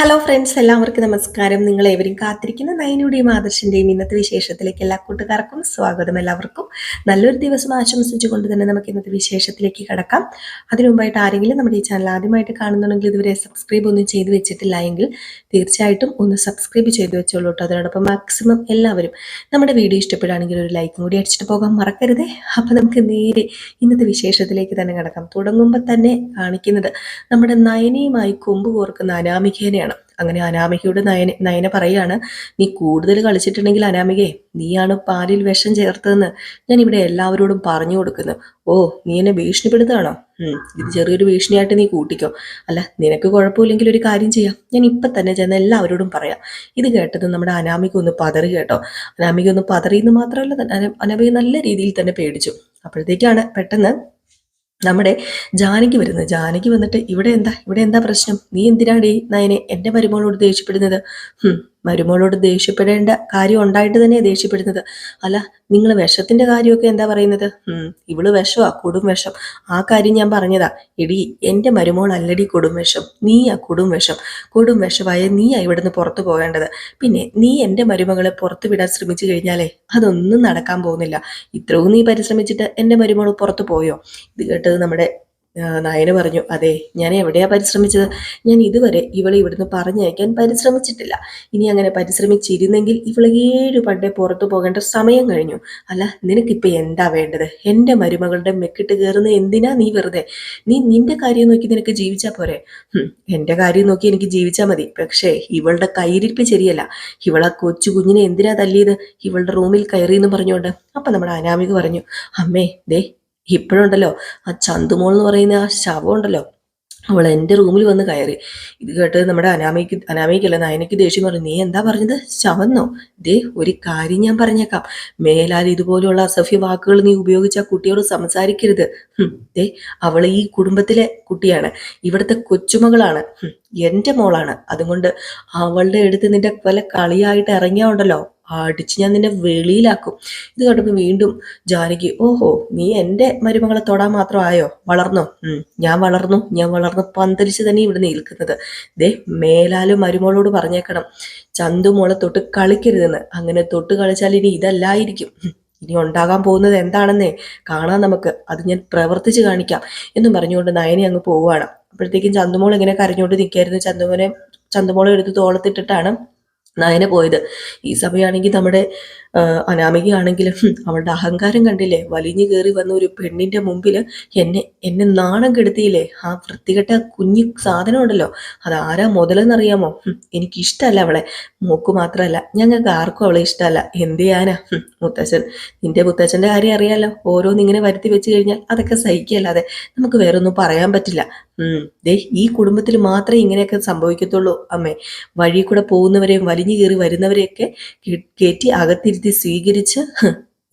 Hello friends എല്ലാവർക്കും നമസ്കാരം. നിങ്ങൾ ഏവരും കാത്തിരിക്കുന്ന നയനയുടെയും ആദർശിന്റെയും ഇന്നത്തെ വിശേഷത്തിലേക്ക് എല്ലാ കൂട്ടുകാർക്കും സ്വാഗതം എല്ലാവർക്കും. നല്ലൊരു ദിവസം ആശംസിച്ചുകൊണ്ട് തന്നെ നമുക്ക് ഇന്നത്തെ വിശേഷത്തിലേക്ക് കടക്കാം. അതിനുമുമ്പായിട്ട് ആരെങ്കിലും നമ്മുടെ ഈ ചാനൽ ആദ്യമായിട്ട് കാണുന്നുണ്ടെങ്കിൽ ഇതുവരെ സബ്സ്ക്രൈബ് ഒന്നും ചെയ്തു വെച്ചിട്ടില്ല എങ്കിൽ തീർച്ചയായിട്ടും ഒന്ന് സബ്സ്ക്രൈബ് ചെയ്തു വെച്ചോളൂ കേട്ടോ. അതിനോടൊപ്പം മാക്സിമം എല്ലാവരും നമ്മുടെ വീഡിയോ ഇഷ്ടപ്പെടുകയാണെങ്കിൽ ഒരു ലൈക്കും കൂടി അടിച്ചിട്ട് പോകാൻ മറക്കരുതേ. അപ്പം നമുക്ക് നേരെ ഇന്നത്തെ വിശേഷത്തിലേക്ക് തന്നെ കടക്കാം. തുടങ്ങുമ്പോൾ തന്നെ കാണിക്കുന്നത് നമ്മുടെ നയനയുമായി കൊമ്പ് കോർക്കുന്ന അനാമികേനെയാണ്. അങ്ങനെ അനാമികയുടെ നയന നയന പറയാണ് നീ കൂടുതൽ കളിച്ചിട്ടുണ്ടെങ്കിൽ അനാമികയെ നീയാണ് പാലിൽ വിഷം ചേർത്തതെന്ന് ഞാൻ ഇവിടെ എല്ലാവരോടും പറഞ്ഞു കൊടുക്കുന്നു. ഓ നീ എന്നെ ഭീഷണിപ്പെടുത്തുകയാണോ? ഇത് ചെറിയൊരു ഭീഷണിയായിട്ട് നീ കൂട്ടിക്കോ. അല്ല നിനക്ക് കുഴപ്പമില്ലെങ്കിൽ ഒരു കാര്യം ചെയ്യാം. ഞാൻ ഇപ്പൊ തന്നെ ചെന്ന് എല്ലാവരോടും പറയാം. ഇത് കേട്ടത് നമ്മുടെ അനാമിക ഒന്ന് പതറി കേട്ടോ. അനാമിക ഒന്ന് പതറിയെന്ന് മാത്രമല്ല അന- അനാമിക നല്ല രീതിയിൽ തന്നെ പേടിച്ചു. അപ്പോഴത്തേക്കാണ് പെട്ടെന്ന് നമ്മുടെ ജാനകി വരുന്നത്. ജാനകി വന്നിട്ട് ഇവിടെ എന്താ? ഇവിടെ എന്താ പ്രശ്നം? നീ എന്തിനാടി നയനെ എന്റെ മരുമോളോട് ദേഷ്യപ്പെടുന്നത്? മരുമോളോട് ദേഷ്യപ്പെടേണ്ട കാര്യം ഉണ്ടായിട്ട് തന്നെ ദേഷ്യപ്പെടുന്നത്. അല്ല നിങ്ങൾ വിഷത്തിന്റെ കാര്യമൊക്കെ എന്താ പറയുന്നത്? ഇവൾ വിഷമാ കൊടും വിഷം. ആ കാര്യം ഞാൻ പറഞ്ഞതാ. എടി എന്റെ മരുമോൾ അല്ലടി കൊടും വിഷം. നീയാ കൊടും വിഷം. കൊടും വിഷമായ നീയാ ഇവിടുന്ന് പുറത്തു പോകേണ്ടത്. പിന്നെ നീ എന്റെ മരുമകളെ പുറത്തു വിടാൻ ശ്രമിച്ചു കഴിഞ്ഞാലേ അതൊന്നും നടക്കാൻ പോകുന്നില്ല. ഇത്രയും നീ പരിശ്രമിച്ചിട്ട് എന്റെ മരുമോൾ പുറത്തു പോയോ? ഇത് കേട്ടത് നമ്മുടെ നയന പറഞ്ഞു അതെ ഞാൻ എവിടെയാ പരിശ്രമിച്ചത്? ഞാൻ ഇതുവരെ ഇവളെ ഇവിടുന്ന് പറഞ്ഞയക്കാൻ പരിശ്രമിച്ചിട്ടില്ല. ഇനി അങ്ങനെ പരിശ്രമിച്ചിരുന്നെങ്കിൽ ഇവളെ ഏഴു പണ്ടേ പുറത്തു പോകേണ്ട സമയം കഴിഞ്ഞു. അല്ല നിനക്കിപ്പോൾ എന്താ വേണ്ടത്? എന്റെ മരുമകളുടെ മെക്കിട്ട് കയറുന്ന എന്തിനാ നീ വെറുതെ? നീ നിന്റെ കാര്യം നോക്കി നിനക്ക് ജീവിച്ചാൽ പോരെ? എന്റെ കാര്യം നോക്കി എനിക്ക് ജീവിച്ചാൽ മതി. പക്ഷേ ഇവളുടെ കയ്യിരിപ്പ് ശരിയല്ല. ഇവളെ കൊച്ചു കുഞ്ഞിനെ എന്തിനാ തല്ലിയത്? ഇവളുടെ റൂമിൽ കയറി എന്ന് പറഞ്ഞുകൊണ്ട്. അപ്പം നമ്മുടെ അനാമിക പറഞ്ഞു അമ്മേ ദേ ഇപ്പോഴുണ്ടല്ലോ ആ ചന്തുമോൾ എന്ന് പറയുന്ന ആ ശവം ഉണ്ടല്ലോ അവൾ എന്റെ റൂമിൽ വന്ന് കയറി. ഇത് കേട്ട് നമ്മുടെ അനാമയ്ക്ക് അനാമയ്ക്കല്ല നയനയ്ക്ക് ദേഷ്യം പറഞ്ഞു നീ എന്താ പറഞ്ഞത്? ശവന്നോ? ദേ ഒരു കാര്യം ഞാൻ പറഞ്ഞേക്കാം. മേലാൽ ഇതുപോലെയുള്ള അസഭ്യ വാക്കുകൾ നീ ഉപയോഗിച്ച ആ കുട്ടിയോട് സംസാരിക്കരുത്. ദേ അവൾ ഈ കുടുംബത്തിലെ കുട്ടിയാണ്. ഇവിടുത്തെ കൊച്ചുമകളാണ്. എന്റെ മോളാണ്. അതുകൊണ്ട് അവളുടെ അടുത്ത് നിന്റെ വല്ല കളിയായിട്ട് ഇറങ്ങിയാ ഉണ്ടല്ലോ. അടിച്ച് ഞാൻ നിന്നെ വെളിയിലാക്കും. ഇത് കേട്ടപ്പോൾ വീണ്ടും ജാനകി ഓഹോ നീ എന്റെ മരുമകളെ തൊടാൻ മാത്രമായോ? വളർന്നോ? ഞാൻ വളർന്നു ഞാൻ വളർന്നു പന്തലിച്ച് തന്നെ ഇവിടെ നിൽക്കുന്നത് ദേ മേലാലും മരുമകളോട് പറഞ്ഞേക്കണം ചന്തു മോളെ തൊട്ട് കളിക്കരുതെന്ന്. അങ്ങനെ തൊട്ട് കളിച്ചാൽ ഇനി ഇതല്ലായിരിക്കും. ഇനി ഉണ്ടാകാൻ പോകുന്നത് എന്താണെന്നേ കാണാൻ നമുക്ക്. അത് ഞാൻ പ്രവർത്തിച്ച് കാണിക്കാം. എന്നും പറഞ്ഞുകൊണ്ട് നയനെ അങ്ങ് പോവുകയാണ്. അപ്പോഴത്തേക്കും ചന്തുമോൾ ഇങ്ങനെ കരഞ്ഞുകൊണ്ട് നിൽക്കായിരുന്നു ചന്തുമോനെ ചന്തുമോളെ എടുത്ത് തോളത്തിട്ടിട്ടാണ് നയന പോയത്. ഈ സമയമാണെങ്കിൽ നമ്മുടെ അനാമികയാണെങ്കിലും അവളുടെ അഹങ്കാരം കണ്ടില്ലേ? വലിഞ്ഞു കയറി വന്ന ഒരു പെണ്ണിന്റെ മുമ്പിൽ എന്നെ എന്നെ നാണം കെടുത്തിയില്ലേ? ആ വൃത്തികെട്ട കുഞ്ഞു സാധനം ഉണ്ടല്ലോ അത് ആരാ മുതലെന്നറിയാമോ എനിക്കിഷ്ടമല്ല അവളെ. മൂക്ക് മാത്രമല്ല ഞങ്ങൾക്ക് ആർക്കും അവളെ ഇഷ്ടമല്ല എന്ത് ചെയ്യാനാ? മുത്തച്ഛൻ നിന്റെ മുത്തച്ഛന്റെ കാര്യം അറിയാലോ. ഓരോന്നിങ്ങനെ വരുത്തി വെച്ച് കഴിഞ്ഞാൽ അതൊക്കെ സഹിക്കല്ലാതെ നമുക്ക് വേറൊന്നും പറയാൻ പറ്റില്ല. ദേ ഈ കുടുംബത്തിൽ മാത്രമേ ഇങ്ങനെയൊക്കെ സംഭവിക്കത്തുള്ളൂ അമ്മേ. വഴി കൂടെ പോകുന്നവരെയും വലിഞ്ഞു കയറി വരുന്നവരെയൊക്കെ കയറ്റി അകത്തിരുത്തി സ്വീകരിച്ച്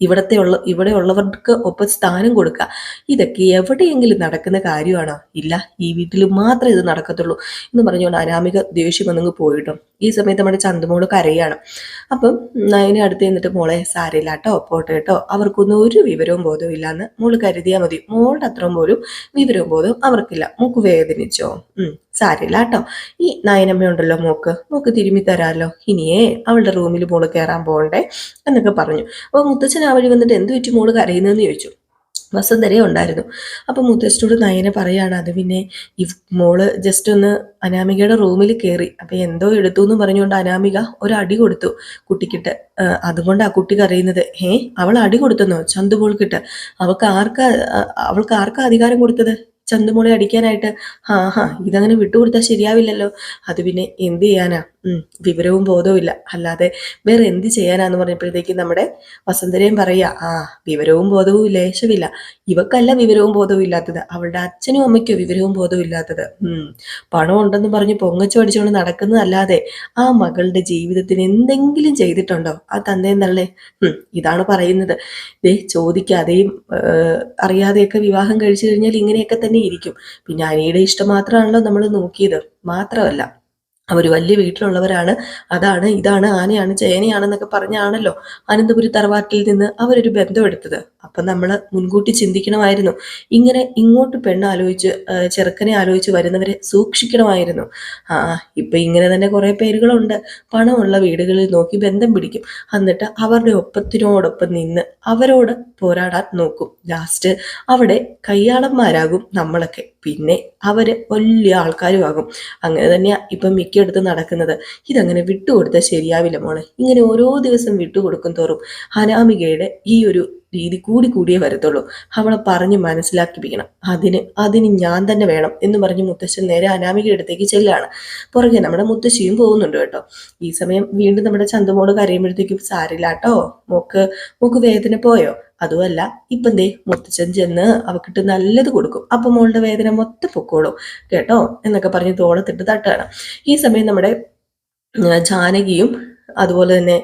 ഇവിടത്തെ ഉള്ള ഇവിടെ ഉള്ളവർക്ക് ഒപ്പം സ്ഥാനം കൊടുക്കുക ഇതൊക്കെ എവിടെയെങ്കിലും നടക്കുന്ന കാര്യമാണോ? ഇല്ല ഈ വീട്ടിൽ മാത്രമേ ഇത് നടക്കത്തുള്ളൂ എന്ന് പറഞ്ഞുകൊണ്ട് അനാമിക ദേഷ്യം വന്നങ്ങ് പോയിട്ടോ. ഈ സമയത്ത് നമ്മുടെ ചന്തുമോൾ കരയാണ്. അപ്പം നയനെ അടുത്ത് നിന്നിട്ട് മോളെ സാരയില്ല കേട്ടോ പോട്ടെ കേട്ടോ. അവർക്കൊന്നും ഒരു വിവരവും ബോധവും ഇല്ലാന്ന് മോൾ കരുതിയാൽ മതി. മോളുടെ അത്രയും പോലും വിവരവും ബോധവും അവർക്കില്ല. മൂക്ക് വേദനിച്ചോ? ഉം സാരയില്ല കേട്ടോ. ഈ നയനമ്മ ഉണ്ടല്ലോ മോക്ക്. മോക്ക് തിരുമ്മി തരാമല്ലോ ഇനിയേ അവളുടെ റൂമിൽ മോൾ കയറാൻ പോകണ്ടേ എന്നൊക്കെ പറഞ്ഞു. അപ്പോൾ മുത്തച്ഛൻ ആ വഴി വന്നിട്ട് എന്ത് പറ്റി മോൾ കരയുന്നതെന്ന് ചോദിച്ചു. വസന്തരേ ഉണ്ടായിരുന്നു. അപ്പം മുത്തച്ഛനോട് നയനെ പറയാണ് അത് പിന്നെ ഈ മോൾ ജസ്റ്റ് ഒന്ന് അനാമികയുടെ റൂമിൽ കയറി അപ്പൊ എന്തോ എടുത്തു എന്ന് പറഞ്ഞുകൊണ്ട് അനാമിക ഒരു അടി കൊടുത്തു കുട്ടിക്കിട്ട്. അതുകൊണ്ട് ആ കുട്ടി കരയുന്നത്. ഏ അവൾ അടി കൊടുത്തെന്നോ? ചന്തുമോൾക്കിട്ട്. അവൾക്ക് ആർക്കാ അവൾക്ക് ആർക്കാ അധികാരം കൊടുത്തത്? ചന്തുമോളെ അടിക്കാനായിട്ട് ആ ഹാ ഇതങ്ങനെ വിട്ടുകൊടുത്താൽ ശരിയാവില്ലല്ലോ. അത് പിന്നെ എന്ത് ചെയ്യാനാ? വിവരവും ബോധവും ഇല്ല. അല്ലാതെ വേറെ എന്ത് ചെയ്യാനാന്ന് പറഞ്ഞപ്പോഴത്തേക്ക് നമ്മുടെ വസന്തരയും പറയാ ആ വിവരവും ബോധവും ലേശമില്ല ഇവക്കല്ല വിവരവും ബോധവും ഇല്ലാത്തത്. അവളുടെ അച്ഛനും അമ്മയ്ക്കോ വിവരവും ബോധവും ഇല്ലാത്തത്. പണം ഉണ്ടെന്ന് പറഞ്ഞ് പൊങ്ങച്ചു അടിച്ചുകൊണ്ട് നടക്കുന്നതല്ലാതെ ആ മകളുടെ ജീവിതത്തിന് എന്തെങ്കിലും ചെയ്തിട്ടുണ്ടോ? ആ തന്തയും തള്ളേ ഇതാണ് പറയുന്നത്. ദേ ചോദിക്കാതെയും അറിയാതെയൊക്കെ വിവാഹം കഴിച്ചു കഴിഞ്ഞാൽ ഇങ്ങനെയൊക്കെ തന്നെ ഇരിക്കും പിന്നെ അനിയുടെ ഇഷ്ടം മാത്രമാണല്ലോ നമ്മൾ നോക്കിയത്. മാത്രമല്ല അവർ വലിയ വീട്ടിലുള്ളവരാണ്. അതാണ് ഇതാണ് ആനയാണ് ചേനയാണെന്നൊക്കെ പറഞ്ഞാണല്ലോ അനന്തപുരി തറവാട്ടിൽ നിന്ന് അവരൊരു ബന്ധം എടുത്തത് അപ്പം നമ്മൾ മുൻകൂട്ടി ചിന്തിക്കണമായിരുന്നു. ഇങ്ങനെ ഇങ്ങോട്ട് പെണ്ണാലോചിച്ച് ചെറുക്കനെ ആലോചിച്ച് വരുന്നവരെ സൂക്ഷിക്കണമായിരുന്നു. ആ ഇപ്പം ഇങ്ങനെ തന്നെ കുറേ പേരുകളുണ്ട്. പണമുള്ള വീടുകളിൽ നോക്കി ബന്ധം പിടിക്കും. എന്നിട്ട് അവരുടെ ഒപ്പത്തിനോടൊപ്പം നിന്ന് അവരോട് പോരാടാൻ നോക്കും. ലാസ്റ്റ് അവിടെ കയ്യാളന്മാരാകും നമ്മളൊക്കെ. പിന്നെ അവർ വലിയ ആൾക്കാരും ആകും അങ്ങനെ തന്നെയാണ് ഇപ്പം മിക്കയിടത്തും നടക്കുന്നത്. ഇതങ്ങനെ വിട്ടുകൊടുത്താൽ ശരിയാവില്ല മോളെ. ഇങ്ങനെ ഓരോ ദിവസം വിട്ടുകൊടുക്കും തോറും അനാമികയുടെ ഈ ഒരു രീതി കൂടി കൂടിയേ വരത്തുള്ളൂ. അവളെ പറഞ്ഞ് മനസ്സിലാക്കിപ്പിക്കണം. അതിന് അതിന് ഞാൻ തന്നെ വേണം എന്ന് പറഞ്ഞ് മുത്തശ്ശൻ നേരെ അനാമികയുടെ അടുത്തേക്ക് ചെല്ലാണ്. പുറകെ നമ്മുടെ മുത്തശ്ശിയും പോകുന്നുണ്ട് കേട്ടോ. ഈ സമയം വീണ്ടും നമ്മുടെ ചന്തമോൾ കരയുമ്പോഴത്തേക്കും സാരില്ലാട്ടോ? മോക്ക് മോക്ക് വേദന പോയോ? അതുമല്ല ഇപ്പം ദേ മുത്തച്ഛൻ ചെന്ന് അവക്കിട്ട് നല്ലത് കൊടുക്കും. അപ്പൊ മോളുടെ വേദന മൊത്തം പൊക്കോളും. കേട്ടോ? എന്നൊക്കെ പറഞ്ഞ് തോളത്തിട്ട് തട്ടുകയാണ് ഈ സമയം നമ്മുടെ ജാനകിയും അതുപോലെ തന്നെ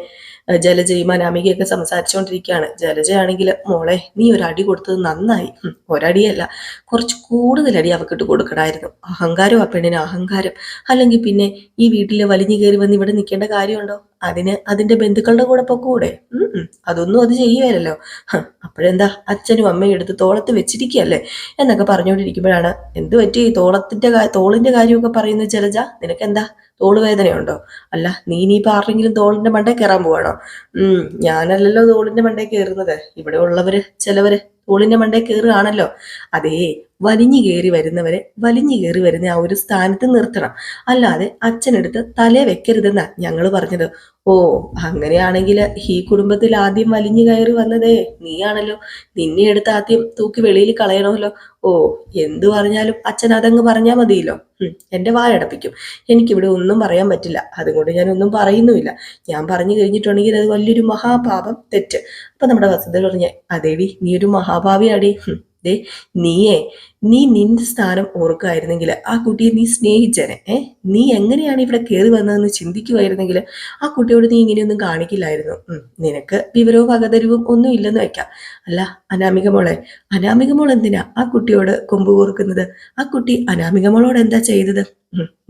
ജലജയും അനാമികയൊക്കെ സംസാരിച്ചുകൊണ്ടിരിക്കുകയാണ് ജലജയാണെങ്കിൽ മോളെ നീ ഒരടി കൊടുത്തത് നന്നായി. ഒരടിയല്ല കുറച്ച് കൂടുതൽ അടി അവക്കിട്ട് കൊടുക്കണമായിരുന്നു അഹങ്കാരം ആ പെണ്ണിന് അഹങ്കാരം. അല്ലെങ്കിൽ പിന്നെ ഈ വീട്ടിൽ വലിഞ്ഞു കയറി വന്ന് ഇവിടെ നിൽക്കേണ്ട കാര്യമുണ്ടോ? അതിന് അതിന്റെ ബന്ധുക്കളുടെ കൂടെ പൊക്കൂടെ. അതൊന്നും അത് ചെയ്യുകയല്ലോ അപ്പോഴെന്താ? അച്ഛനും അമ്മയും എടുത്ത് തോളത്ത് വെച്ചിരിക്കുകയല്ലേ? എന്നൊക്കെ പറഞ്ഞുകൊണ്ടിരിക്കുമ്പോഴാണ് എന്ത് പറ്റി? തോളത്തിന്റെ തോളിന്റെ കാര്യമൊക്കെ പറയുന്നത് ജലജ? നിനക്ക് എന്താ തോൾ വേദനയുണ്ടോ അല്ല നീ നീ ആരെങ്കിലും തോളിന്റെ മണ്ടേ കയറാൻ പോവാണോ? ഞാനല്ലല്ലോ തോളിന്റെ മണ്ടേ കയറുന്നത് ഇവിടെ ഉള്ളവര് ചിലവര്. തോളിന്റെ മണ്ടേ കയറുകയാണല്ലോ അതേ വലിഞ്ഞു കയറി വരുന്നവരെ വലിഞ്ഞു കയറി വരുന്ന ആ ഒരു സ്ഥാനത്ത് നിർത്തണം. അല്ലാതെ അച്ഛനെടുത്ത് തല വെക്കരുതെന്നാ ഞങ്ങൾ പറഞ്ഞത്. ഓ അങ്ങനെയാണെങ്കിൽ ഈ കുടുംബത്തിൽ ആദ്യം വലിഞ്ഞു കയറി വന്നതേ നീയാണല്ലോ. നിന്നെ എടുത്ത് ആദ്യം തൂക്കി വെളിയിൽ കളയണമല്ലോ. ഓ എന്തു പറഞ്ഞാലും അച്ഛൻ അതങ്ങ് പറഞ്ഞാൽ മതിയല്ലോ. ഉം, എന്റെ വായടപ്പിക്കും എനിക്കിവിടെ ഒന്നും പറയാൻ പറ്റില്ല. അതുകൊണ്ട് ഞാൻ ഒന്നും പറയുന്നുമില്ല. ഞാൻ പറഞ്ഞു കഴിഞ്ഞിട്ടുണ്ടെങ്കിൽ അത് വലിയൊരു മഹാപാപം തെറ്റ്. അപ്പൊ നമ്മുടെ വസന്ത പറഞ്ഞ ദേവി നീ ഒരു മഹാഭാവിയാടി. ദേ നീയേ നീ നിന്റെ സ്ഥാനം ഓർക്കുമായിരുന്നെങ്കിൽ ആ കുട്ടിയെ നീ സ്നേഹിച്ചേനെ. ഏ നീ എങ്ങനെയാണ് ഇവിടെ കയറി വന്നതെന്ന് ചിന്തിക്കുമായിരുന്നെങ്കിൽ ആ കുട്ടിയോട് നീ ഇങ്ങനെയൊന്നും കാണിക്കില്ലായിരുന്നു. നിനക്ക് വിവരവും വകതരവും ഒന്നും ഇല്ലെന്ന് വെക്കാം. അല്ല അനാമിക മോളെ അനാമിക മോൾ എന്തിനാ ആ കുട്ടിയോട് കൊമ്പ് കോർക്കുന്നത്? ആ കുട്ടി അനാമിക മോളോട് എന്താ ചെയ്തത്?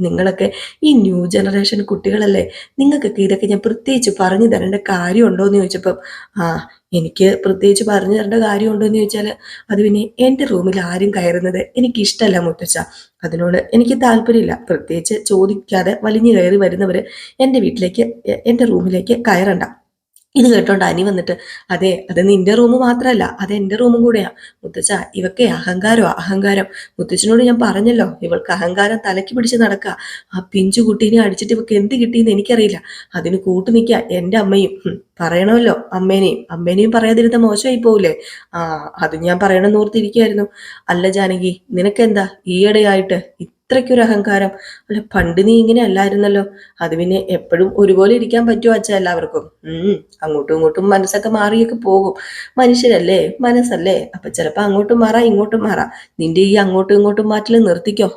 നിങ്ങളൊക്കെ ഈ ന്യൂ ജനറേഷൻ കുട്ടികളല്ലേ? നിങ്ങൾക്കൊക്കെ ഇതൊക്കെ ഞാൻ പ്രത്യേകിച്ച് പറഞ്ഞു തരേണ്ട കാര്യമുണ്ടോ എന്ന് ചോദിച്ചപ്പം ആ എനിക്ക് പ്രത്യേകിച്ച് പറഞ്ഞു തരേണ്ട കാര്യമുണ്ടോ എന്ന് ചോദിച്ചാൽ അത് പിന്നെ എന്റെ റൂമിൽ ആരും കയറുന്നത് എനിക്ക് ഇഷ്ടമല്ല മുത്തച്ഛ. അതിനോട് എനിക്ക് താല്പര്യമില്ല. പ്രത്യേകിച്ച് ചോദിക്കാതെ വലിഞ്ഞു കയറി വരുന്നവർ എന്റെ വീട്ടിലേക്ക് എന്റെ റൂമിലേക്ക് കയറണ്ട. ഇത് കേട്ടോണ്ട് അനി വന്നിട്ട് അതെ അത് നിന്റെ റൂം മാത്രമല്ല അത് എന്റെ റൂമും കൂടെയാ. മുത്തച്ഛ ഇവക്കെ അഹങ്കാരോ അഹങ്കാരം. മുത്തച്ഛനോട് ഞാൻ പറഞ്ഞല്ലോ ഇവൾക്ക് അഹങ്കാരം തലയ്ക്ക് പിടിച്ച് നടക്ക. ആ പിഞ്ചു കുട്ടീനെ അടിച്ചിട്ട് ഇവക്ക് എന്ത് കിട്ടിയെന്ന് എനിക്കറിയില്ല. അതിന് കൂട്ടു നിൽക്കുക എന്റെ അമ്മയും. പറയണമല്ലോ അമ്മേനെയും. അമ്മേനെയും പറയാതിരുന്ന മോശമായി പോവില്ലേ ആ അത് ഞാൻ പറയണമെന്ന് ഓർത്തിരിക്കുകയായിരുന്നു അല്ല ജാനകി നിനക്കെന്താ? ഈയിടെയായിട്ട് ഇത്രയ്ക്കൊരു അഹങ്കാരം. അല്ല പണ്ട് നീ ഇങ്ങനെ അല്ലായിരുന്നല്ലോ. അത് പിന്നെ എപ്പോഴും ഒരുപോലെ ഇരിക്കാൻ പറ്റുമോ അച്ഛ എല്ലാവർക്കും? ഉം അങ്ങോട്ടും ഇങ്ങോട്ടും മനസ്സൊക്കെ മാറിയൊക്കെ പോകും. മനുഷ്യരല്ലേ? മനസ്സല്ലേ? അപ്പൊ ചിലപ്പോ അങ്ങോട്ടും മാറാം ഇങ്ങോട്ടും മാറാം. നിന്റെ ഈ അങ്ങോട്ടും ഇങ്ങോട്ടും മാറ്റൽ നിർത്തിക്കോ.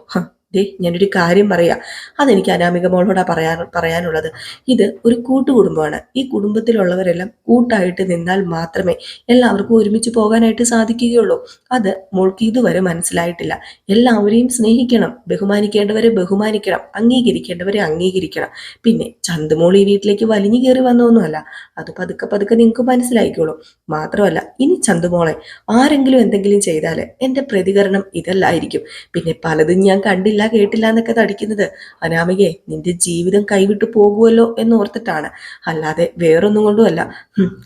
ദേ ഞാനൊരു കാര്യം പറയാം. അതെനിക്ക് അനാമിക മോളോടാ പറയാ പറയാനുള്ളത്. ഇത് ഒരു കൂട്ടുകുടുംബമാണ്. ഈ കുടുംബത്തിലുള്ളവരെല്ലാം കൂട്ടായിട്ട് നിന്നാൽ മാത്രമേ എല്ലാവർക്കും ഒരുമിച്ച് പോകാനായിട്ട് സാധിക്കുകയുള്ളൂ. അത് മോൾക്ക് ഇതുവരെ മനസ്സിലായിട്ടില്ല. എല്ലാവരെയും സ്നേഹിക്കണം. ബഹുമാനിക്കേണ്ടവരെ ബഹുമാനിക്കണം. അംഗീകരിക്കേണ്ടവരെ അംഗീകരിക്കണം. പിന്നെ ചന്തുമോൾ ഈ വീട്ടിലേക്ക് വലിഞ്ഞു കയറി വന്നൊന്നുമല്ല. അത് പതുക്കെ പതുക്കെ നിങ്ങൾക്ക് മനസ്സിലായിക്കോളും. മാത്രമല്ല ഇനി ചന്തുമോളെ ആരെങ്കിലും എന്തെങ്കിലും ചെയ്താൽ എന്റെ പ്രതികരണം ഇതല്ലായിരിക്കും. പിന്നെ പലതും ഞാൻ കണ്ടില്ല കേട്ടില്ല എന്നൊക്കെ തടിക്കുന്നത്. അനാമികയെ നിന്റെ ജീവിതം കൈവിട്ടു പോകുമല്ലോ എന്ന് ഓർത്തിട്ടാണ് അല്ലാതെ വേറൊന്നും കൊണ്ടുമല്ല.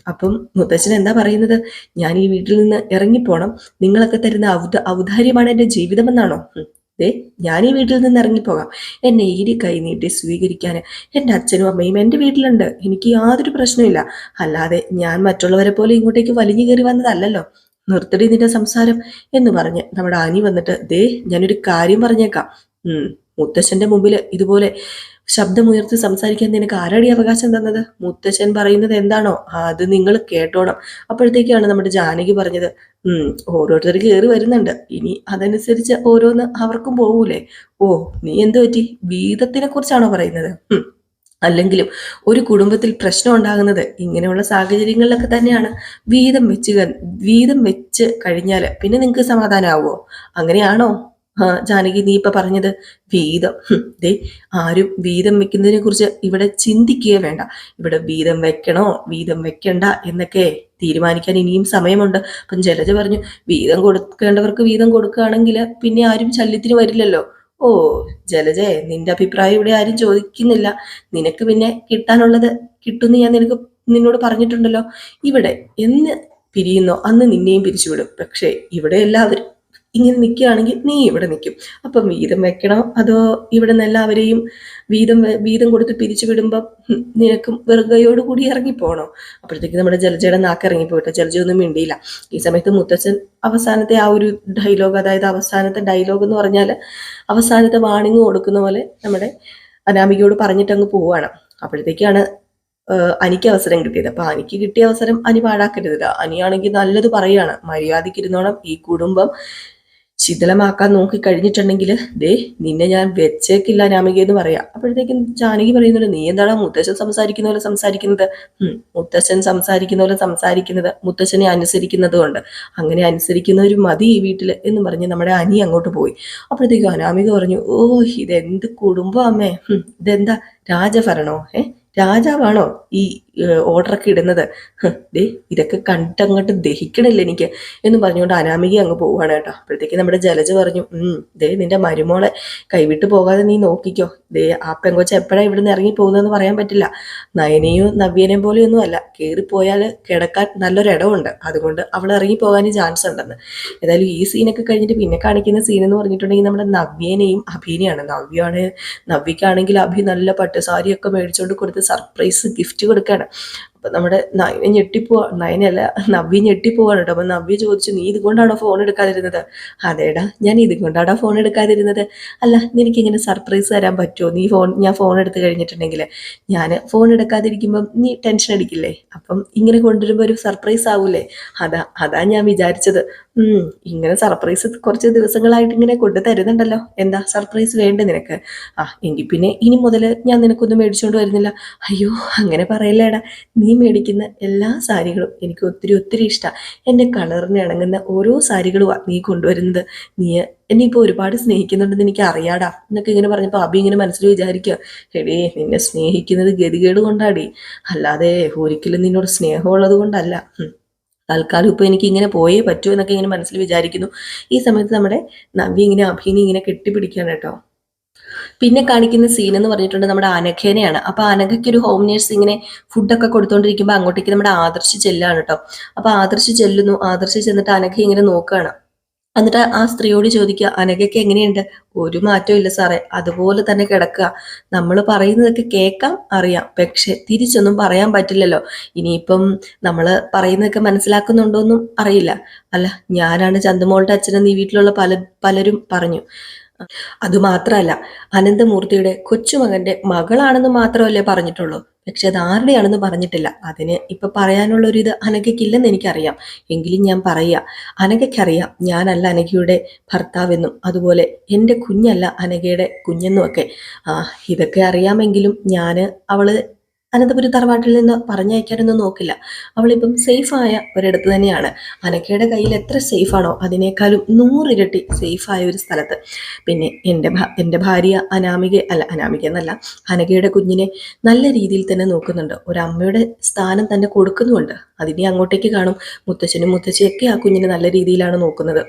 അപ്പം മുത്തച്ഛൻ എന്താ പറയുന്നത്? ഞാൻ ഈ വീട്ടിൽ നിന്ന് ഇറങ്ങിപ്പോണം. നിങ്ങളൊക്കെ തരുന്ന ഔദ ഔദാര്യമാണ് എന്റെ ജീവിതമെന്നാണോ? ദേ ഞാൻ ഈ വീട്ടിൽ നിന്ന് ഇറങ്ങിപ്പോകാം. എന്നെ ഈരി കൈ നീട്ടി സ്വീകരിക്കാൻ. എന്റെ അച്ഛനും അമ്മയും എന്റെ വീട്ടിലുണ്ട്. എനിക്ക് യാതൊരു പ്രശ്നമില്ല അല്ലാതെ ഞാൻ മറ്റുള്ളവരെ പോലെ ഇങ്ങോട്ടേക്ക് വലിഞ്ഞു കയറി വന്നതല്ലല്ലോ. നിർത്തടി നിന്റെ സംസാരം എന്ന് പറഞ്ഞ് നമ്മുടെ അനി വന്നിട്ട് ദേ ഞാനൊരു കാര്യം പറഞ്ഞേക്കാം. മുത്തശ്ശന്റെ മുമ്പിൽ ഇതുപോലെ ശബ്ദമുയർത്തി സംസാരിക്കാൻ നിനക്ക് ആരാടി അവകാശം തന്നത്? മുത്തശ്ശൻ പറയുന്നത് എന്താണോ അത് നിങ്ങൾ കേട്ടോണം. അപ്പോഴത്തേക്കാണ് നമ്മുടെ ജാനകി പറഞ്ഞത് ഉം ഓരോരുത്തർ കയറി വരുന്നുണ്ട്. ഇനി അതനുസരിച്ച് ഓരോന്ന് അവർക്കും പോകൂലേ ഓ നീ എന്ത് പറ്റി? വീതത്തിനെ കുറിച്ചാണോ പറയുന്നത്? അല്ലെങ്കിലും ഒരു കുടുംബത്തിൽ പ്രശ്നം ഉണ്ടാകുന്നത് ഇങ്ങനെയുള്ള സാഹചര്യങ്ങളിലൊക്കെ തന്നെയാണ്. വീതം വെച്ച് വീതം വെച്ച് കഴിഞ്ഞാൽ പിന്നെ നിങ്ങൾക്ക് സമാധാനമാവുമോ അങ്ങനെയാണോ? ജാനകി നീ ഇപ്പൊ പറഞ്ഞത് വീതം. ദേ ആരും വീതം വെക്കുന്നതിനെ കുറിച്ച് ഇവിടെ ചിന്തിക്കുക വേണ്ട. ഇവിടെ വീതം വെക്കണോ വീതം വെക്കണ്ട എന്നൊക്കെ തീരുമാനിക്കാൻ ഇനിയും സമയമുണ്ട്. അപ്പം ജലജ പറഞ്ഞു വീതം കൊടുക്കേണ്ടവർക്ക് വീതം കൊടുക്കുകയാണെങ്കിൽ പിന്നെ ആരും ശല്യത്തിന് വരില്ലല്ലോ. ഓ ജലജേ നിന്റെ അഭിപ്രായം ഇവിടെ ആരും ചോദിക്കുന്നില്ല. നിനക്ക് പിന്നെ കിട്ടാനുള്ളത് കിട്ടുമെന്ന് ഞാൻ നിനക്ക് നിന്നോട് പറഞ്ഞിട്ടുണ്ടല്ലോ. ഇവിടെ എന്ന് പിരിയുന്നോ അന്ന് നിന്നെയും പിരിച്ചുവിടും. പക്ഷേ ഇവിടെ എല്ലാവരും ഇങ്ങനെ നിൽക്കുകയാണെങ്കിൽ നീ ഇവിടെ നിൽക്കും. അപ്പം വീതം വെക്കണം. അതോ ഇവിടെ നിന്ന് എല്ലാവരെയും വീതം വീതം കൊടുത്ത് പിരിച്ചു വിടുമ്പം നിനക്കും വെറുകയോട് കൂടി ഇറങ്ങിപ്പോണോ അപ്പോഴത്തേക്ക് നമ്മുടെ ജലജയുടെ നാക്ക് ഇറങ്ങിപ്പോയിട്ട് ജലജയൊന്നും മിണ്ടിയില്ല. ഈ സമയത്ത് മുത്തച്ഛൻ അവസാനത്തെ ആ ഒരു ഡയലോഗ് അതായത് അവസാനത്തെ ഡയലോഗ് എന്ന് പറഞ്ഞാൽ അവസാനത്തെ വാണിംഗ് കൊടുക്കുന്ന പോലെ നമ്മുടെ അനാമികയോട് പറഞ്ഞിട്ട് അങ്ങ് പോവുകയാണ്. അപ്പോഴത്തേക്കാണ് അനിക്ക് അവസരം കിട്ടിയത്. അപ്പൊ അനിക്ക് കിട്ടിയ അവസരം അനി പാഴാക്കരുത് അനിയാണെങ്കിൽ നല്ലത് പറയാണ് മര്യാദയ്ക്ക് ഇരുന്നോണം. ഈ കുടുംബം ശിഥിലമാക്കാൻ നോക്കി കഴിഞ്ഞിട്ടുണ്ടെങ്കിൽ ദേ നിന്നെ ഞാൻ വെച്ചേക്കില്ല രാമിക എന്ന് പറയാം. അപ്പോഴത്തേക്കും ജാനകി പറയുന്നുണ്ട് നീ എന്താണ് മുത്തശ്ശൻ സംസാരിക്കുന്ന പോലെ സംസാരിക്കുന്നത്? മുത്തശ്ശൻ സംസാരിക്കുന്ന പോലെ സംസാരിക്കുന്നത് മുത്തശ്ശനെ അനുസരിക്കുന്നത് കൊണ്ട്. അങ്ങനെ അനുസരിക്കുന്നവർ മതി ഈ വീട്ടിൽ എന്ന് പറഞ്ഞ് നമ്മുടെ അനി അങ്ങോട്ട് പോയി. അപ്പോഴത്തേക്കും അനാമിക പറഞ്ഞു ഓ ഇതെന്ത് കുടുംബം അമ്മേ. ഇതെന്താ രാജഭരണോ? ഏ രാജാവാണോ ഈ ഓർഡറൊക്കെ ഇടുന്നത്? ദേ ഇതൊക്കെ കണ്ടങ്ങോട്ട് ദഹിക്കണില്ല എനിക്ക് എന്ന് പറഞ്ഞുകൊണ്ട് അനാമിക അങ്ങ് പോവാണ് കേട്ടോ. അപ്പോഴത്തേക്ക് നമ്മുടെ ജലജ പറഞ്ഞു ദേ നിന്റെ മരുമോളെ കൈവിട്ട് പോകാതെ നീ നോക്കിക്കോ. ദേ ആ പെങ്കൊച്ച എപ്പോഴാണ് ഇവിടുന്ന് ഇറങ്ങി പോകുന്നതെന്ന് പറയാൻ പറ്റില്ല. നയനെയും നവ്യനെയും പോലെയൊന്നും അല്ല. കയറിപ്പോയാൽ കിടക്കാൻ നല്ലൊരിടമുണ്ട് അതുകൊണ്ട് അവൾ ഇറങ്ങി പോകാൻ ചാൻസ് ഉണ്ടെന്ന്. ഏതായാലും ഈ സീനൊക്കെ കഴിഞ്ഞിട്ട് പിന്നെ കാണിക്കുന്ന സീൻ എന്ന് പറഞ്ഞിട്ടുണ്ടെങ്കിൽ നമ്മുടെ നവ്യനെയും അഭിനെയാണ്. നവ്യാണ് നവ്യക്കാണെങ്കിൽ അഭി നല്ല പട്ടുസാരിയൊക്കെ മേടിച്ചുകൊണ്ട് കൊടുത്ത് സർപ്രൈസ് ഗിഫ്റ്റ് കൊടുക്കുകയാണ് അപ്പൊ നമ്മുടെ നയനെ ഞെട്ടിപ്പോവാ നയനല്ല നവ്യ ഞെട്ടിപ്പോവാണ് കേട്ടോ. അപ്പം നവ്യ ചോദിച്ചു നീ ഇതുകൊണ്ടാണോ ഫോൺ എടുക്കാതിരുന്നത്? അതേടാ ഞാൻ ഇതുകൊണ്ടാടാ ഫോൺ എടുക്കാതിരുന്നത്? അല്ല നിനക്ക് ഇങ്ങനെ സർപ്രൈസ് തരാൻ പറ്റുമോ നീ ഫോൺ ഞാൻ ഫോൺ എടുത്ത് കഴിഞ്ഞിട്ടുണ്ടെങ്കിൽ ഞാൻ ഫോൺ എടുക്കാതിരിക്കുമ്പം നീ ടെൻഷൻ അടിക്കില്ലേ? അപ്പം ഇങ്ങനെ കൊണ്ടുവരുമ്പോൾ ഒരു സർപ്രൈസ് ആവൂലേ? അതാ അതാ ഞാൻ വിചാരിച്ചത്. ഇങ്ങനെ സർപ്രൈസ് കുറച്ച് ദിവസങ്ങളായിട്ട് ഇങ്ങനെ കൊണ്ടു തരുന്നുണ്ടല്ലോ. എന്താ സർപ്രൈസ് വേണ്ട നിനക്ക്? ആ എങ്കിൽ പിന്നെ ഇനി മുതൽ ഞാൻ നിനക്കൊന്നും മേടിച്ചുകൊണ്ട് വരുന്നില്ല. അയ്യോ അങ്ങനെ പറയല്ലേടാ. നീ മേടിക്കുന്ന എല്ലാ സാരികളും എനിക്ക് ഒത്തിരി ഒത്തിരി ഇഷ്ടമാണ് എന്റെ കളറിന് ഇണങ്ങുന്ന ഓരോ സാരികളും നീ കൊണ്ടുവരുന്നത്. നീ എന്നെ ഇപ്പോൾ ഒരുപാട് സ്നേഹിക്കുന്നുണ്ടെന്ന് എനിക്ക് അറിയാടാ. എന്നൊക്കെ ഇങ്ങനെ പറഞ്ഞപ്പോൾ അബി ഇങ്ങനെ മനസ്സിൽ വിചാരിക്കുക എടേ നിന്നെ സ്നേഹിക്കുന്നത് ഗതികേട് കൊണ്ടാടി. അല്ലാതെ ഒരിക്കലും നിന്നോട് സ്നേഹമുള്ളത് കൊണ്ടല്ല. തൽക്കാലം ഇപ്പോൾ എനിക്ക് ഇങ്ങനെ പോയേ പറ്റൂ എന്നൊക്കെ ഇങ്ങനെ മനസ്സിൽ വിചാരിക്കുന്നു. ഈ സമയത്ത് നമ്മുടെ നവ്യ ഇങ്ങനെ അഭിനെ ഇങ്ങനെ കെട്ടിപ്പിടിക്കുകയാണ് കേട്ടോ. പിന്നെ കാണിക്കുന്ന സീൻ എന്ന് പറഞ്ഞിട്ടുണ്ട് നമ്മുടെ അനഘേനെയാണ് അപ്പൊ അനഘയ്ക്ക് ഒരു ഹോം നേഴ്സ് ഇങ്ങനെ ഫുഡൊക്കെ കൊടുത്തോണ്ടിരിക്കുമ്പോൾ അങ്ങോട്ടേക്ക് നമ്മുടെ ആദർശ് ചെല്ലാണ് കേട്ടോ അപ്പൊ ആദർശ് ചെല്ലുന്നു. ആദർശ് ചെന്നിട്ട് അനഘ ഇങ്ങനെ നോക്കുകയാണ് എന്നിട്ട് ആ സ്ത്രീയോട് ചോദിക്കുക അനഘയ്ക്ക് എങ്ങനെയുണ്ട്? ഒരു മാറ്റവും ഇല്ല സാറേ. അതുപോലെ തന്നെ കിടക്കുക. നമ്മൾ പറയുന്നതൊക്കെ കേൾക്കാം അറിയാം. പക്ഷെ തിരിച്ചൊന്നും പറയാൻ പറ്റില്ലല്ലോ. ഇനിയിപ്പം നമ്മൾ പറയുന്നതൊക്കെ മനസ്സിലാക്കുന്നുണ്ടോന്നും അറിയില്ല. അല്ല ഞാനാണ് ചന്ദമോളുടെ അച്ഛനെന്ന് ഈ വീട്ടിലുള്ള പല പലരും പറഞ്ഞു. അതുമാത്രമല്ല അനന്തമൂർത്തിയുടെ കൊച്ചുമകന്റെ മകളാണെന്ന് മാത്രമല്ലേ പറഞ്ഞിട്ടുള്ളൂ. പക്ഷെ അത് ആരുടെയാണെന്ന് പറഞ്ഞിട്ടില്ല. അതിന് ഇപ്പൊ പറയാനുള്ള ഒരു ഇത് അനഘയ്ക്കില്ലെന്ന് എനിക്കറിയാം. എങ്കിലും ഞാൻ പറയുക അനഘയ്ക്കറിയാം ഞാനല്ല അനകയുടെ ഭർത്താവെന്നും അതുപോലെ എന്റെ കുഞ്ഞല്ല അനഘയുടെ കുഞ്ഞെന്നും ഒക്കെ ഇതൊക്കെ അറിയാമെങ്കിലും ഞാൻ അവൾ അനന്തപുരം തറവാട്ടിൽ നിന്ന് പറഞ്ഞയക്കാനൊന്നും നോക്കില്ല. അവളിപ്പം സേഫായ ഒരിടത്ത് തന്നെയാണ്. അനക്കയുടെ കയ്യിൽ എത്ര സേഫാണോ അതിനേക്കാളും നൂറിരട്ടി സേഫായ ഒരു സ്ഥലത്ത്. പിന്നെ എന്റെ എന്റെ ഭാര്യ അനാമിക അല്ല അനാമിക എന്നല്ല അനകയുടെ കുഞ്ഞിനെ നല്ല രീതിയിൽ തന്നെ നോക്കുന്നുണ്ട്. ഒരമ്മയുടെ സ്ഥാനം തന്നെ കൊടുക്കുന്നുമുണ്ട്. അതിനെ അങ്ങോട്ടേക്ക് കാണും. മുത്തച്ഛനും മുത്തച്ഛയൊക്കെ ആ കുഞ്ഞിനെ നല്ല രീതിയിലാണ് നോക്കുന്നത്.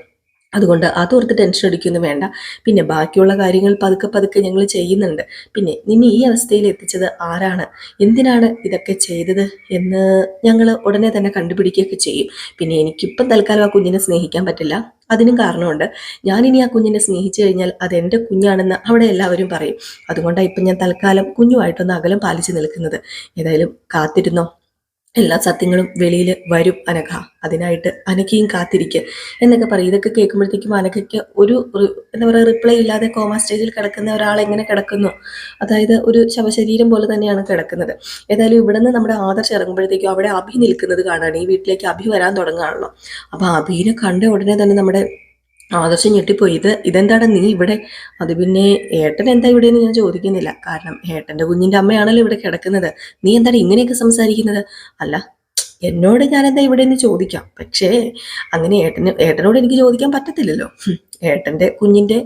അതുകൊണ്ട് അതോർത്ത് ടെൻഷൻ അടിക്കുന്നു വേണ്ട. പിന്നെ ബാക്കിയുള്ള കാര്യങ്ങൾ പതുക്കെ പതുക്കെ ഞങ്ങൾ ചെയ്യുന്നുണ്ട്. പിന്നെ നിന്നെ ഈ അവസ്ഥയിൽ എത്തിച്ചത് ആരാണ്? എന്തിനാണ് ഇതൊക്കെ ചെയ്തത് എന്ന് ഞങ്ങൾ ഉടനെ തന്നെ കണ്ടുപിടിക്കുകയൊക്കെ ചെയ്യും. പിന്നെ എനിക്കിപ്പം തൽക്കാലം ആ കുഞ്ഞിനെ സ്നേഹിക്കാൻ പറ്റില്ല. അതിനും കാരണമുണ്ട്. ഞാനിനി ആ കുഞ്ഞിനെ സ്നേഹിച്ചു കഴിഞ്ഞാൽ അത് എന്റെ കുഞ്ഞാണെന്ന് അവിടെ എല്ലാവരും പറയും. അതുകൊണ്ടാണ് ഇപ്പം ഞാൻ തൽക്കാലം കുഞ്ഞുമായിട്ടൊന്ന് അകലം പാലിച്ചു നിൽക്കുന്നത്. ഏതായാലും കാത്തിരുന്നോ? എല്ലാ സത്യങ്ങളും വെളിയിൽ വരും അനഘ. അതിനായിട്ട് അനഘയും കാത്തിരിക്കുക എന്നൊക്കെ പറയും. ഇതൊക്കെ കേൾക്കുമ്പോഴത്തേക്കും അനഘയ്ക്ക് ഒരു എന്താ പറയുക റിപ്ലൈ ഇല്ലാതെ കോമ സ്റ്റേജിൽ കിടക്കുന്ന ഒരാൾ എങ്ങനെ കിടക്കുന്നു? അതായത് ഒരു ശവശരീരം പോലെ തന്നെയാണ് കിടക്കുന്നത്. ഏതായാലും ഇവിടെ നിന്ന് നമ്മുടെ ആദർശ് ഇറങ്ങുമ്പോഴത്തേക്കും അവിടെ അഭി നിൽക്കുന്നത് കാണാണ്. ഈ വീട്ടിലേക്ക് അഭി വരാൻ തുടങ്ങുകയാണല്ലോ. അപ്പോൾ അഭിനെ കണ്ട ഉടനെ തന്നെ നമ്മുടെ ആദർശം ഞെട്ടിപ്പോയി. ഇത് ഇതെന്താണ്? നീ ഇവിടെ അത് പിന്നെ ഏട്ടൻ എന്താ ഇവിടെ എന്ന് ഞാൻ ചോദിക്കുന്നില്ല. കാരണം ഏട്ടന്റെ കുഞ്ഞിന്റെ അമ്മയാണല്ലോ ഇവിടെ കിടക്കുന്നത്. നീ എന്താണ് ഇങ്ങനെയൊക്കെ സംസാരിക്കുന്നത്? അല്ല എന്നോട് ഞാനെന്താ ഇവിടെ നിന്ന് ചോദിക്കാം? പക്ഷേ അങ്ങനെ ഏട്ടന് ഏട്ടനോട് എനിക്ക് ചോദിക്കാൻ പറ്റത്തില്ലല്ലോ. ഏട്ടന്റെ കുഞ്ഞിന്റെ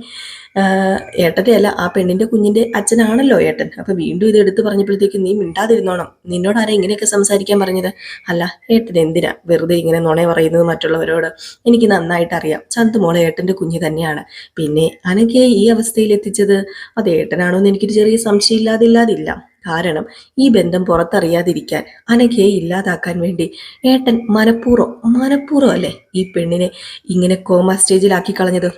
ഏട്ടന്റെ അല്ല ആ പെണ്ണിന്റെ കുഞ്ഞിന്റെ അച്ഛനാണല്ലോ ഏട്ടൻ. അപ്പം വീണ്ടും ഇത് എടുത്ത് പറഞ്ഞപ്പോഴത്തേക്ക് നീ മിണ്ടാതിരുന്നോണം. നിന്നോട് ആരാ ഇങ്ങനെയൊക്കെ സംസാരിക്കാൻ പറഞ്ഞത്? അല്ല ഏട്ടൻ എന്തിനാ വെറുതെ ഇങ്ങനെ നുണ പറയുന്നത് മറ്റുള്ളവരോട്? എനിക്ക് നന്നായിട്ട് അറിയാം. ചന്തുമോളെ ഏട്ടന്റെ കുഞ്ഞ് തന്നെയാണ്. പിന്നെ അനക്കെ ഈ അവസ്ഥയിൽ എത്തിച്ചത് അത് ഏട്ടനാണോ എന്ന് എനിക്കൊരു ചെറിയ സംശയം ഇല്ലാതില്ലാതില്ല കാരണം ഈ ബന്ധം പുറത്തറിയാതിരിക്കാൻ അനഘയെ ഇല്ലാതാക്കാൻ വേണ്ടി ഏട്ടൻ മനഃപൂർവം മനഃപൂർവം അല്ലേ ഈ പെണ്ണിനെ ഇങ്ങനെ കോമ സ്റ്റേജിലാക്കി കളഞ്ഞത്?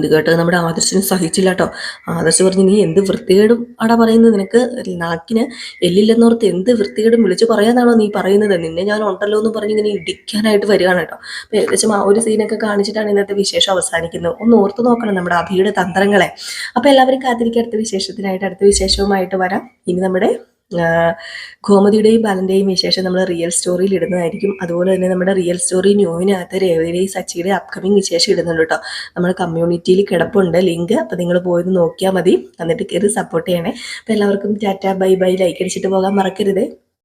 ഇത് കേട്ടത് നമ്മുടെ ആദർശന് സഹിച്ചില്ല കേട്ടോ ആദർശ് പറഞ്ഞു നീ എന്ത് വൃത്തികേടും അട പറയുന്നത്? നിനക്ക് നാക്കിന് എല്ലില്ലെന്നോർത്ത് എന്ത് വൃത്തികേടും വിളിച്ചു പറയാനാണോ നീ പറയുന്നത്? നിന്നെ ഞാൻ ഉണ്ടല്ലോ എന്ന് പറഞ്ഞ് ഇങ്ങനെ ഇടിക്കാനായിട്ട് വരികയാണ് കേട്ടോ അപ്പൊ ഏകദേശം ആ ഒരു സീനൊക്കെ കാണിച്ചിട്ടാണ് ഇന്നത്തെ വിശേഷം അവസാനിക്കുന്നത്. ഒന്ന് ഓർത്ത് നോക്കണം നമ്മുടെ അഭിയുടെ തന്ത്രങ്ങളെ. അപ്പൊ എല്ലാവരും കാത്തിരിക്കുക അടുത്ത വിശേഷത്തിനായിട്ട് അടുത്ത വിശേഷവുമായിട്ട് വരാം. ഇനി നമ്മുടെ ഗോമതിയുടെയും ബാലന്റെയും വിശേഷം നമ്മൾ റിയൽ സ്റ്റോറിയിൽ ഇടുന്നതായിരിക്കും. അതുപോലെ തന്നെ നമ്മുടെ റിയൽ സ്റ്റോറി ന്യൂവിനകത്ത് രേവതിയുടെയും സച്ചിയുടെ അപ്കമിങ് വിശേഷം ഇടുന്നുണ്ട് കേട്ടോ. നമ്മുടെ കമ്മ്യൂണിറ്റിയിൽ കിടപ്പുണ്ട് ലിങ്ക് അപ്പോൾ നിങ്ങൾ പോയത് നോക്കിയാൽ മതി. എന്നിട്ട് കയറി സപ്പോർട്ട് ചെയ്യണേ. അപ്പോൾ എല്ലാവർക്കും ടാറ്റ ബൈ ബൈ. ലൈക്ക് അടിച്ചിട്ട് പോകാൻ മറക്കരുത്.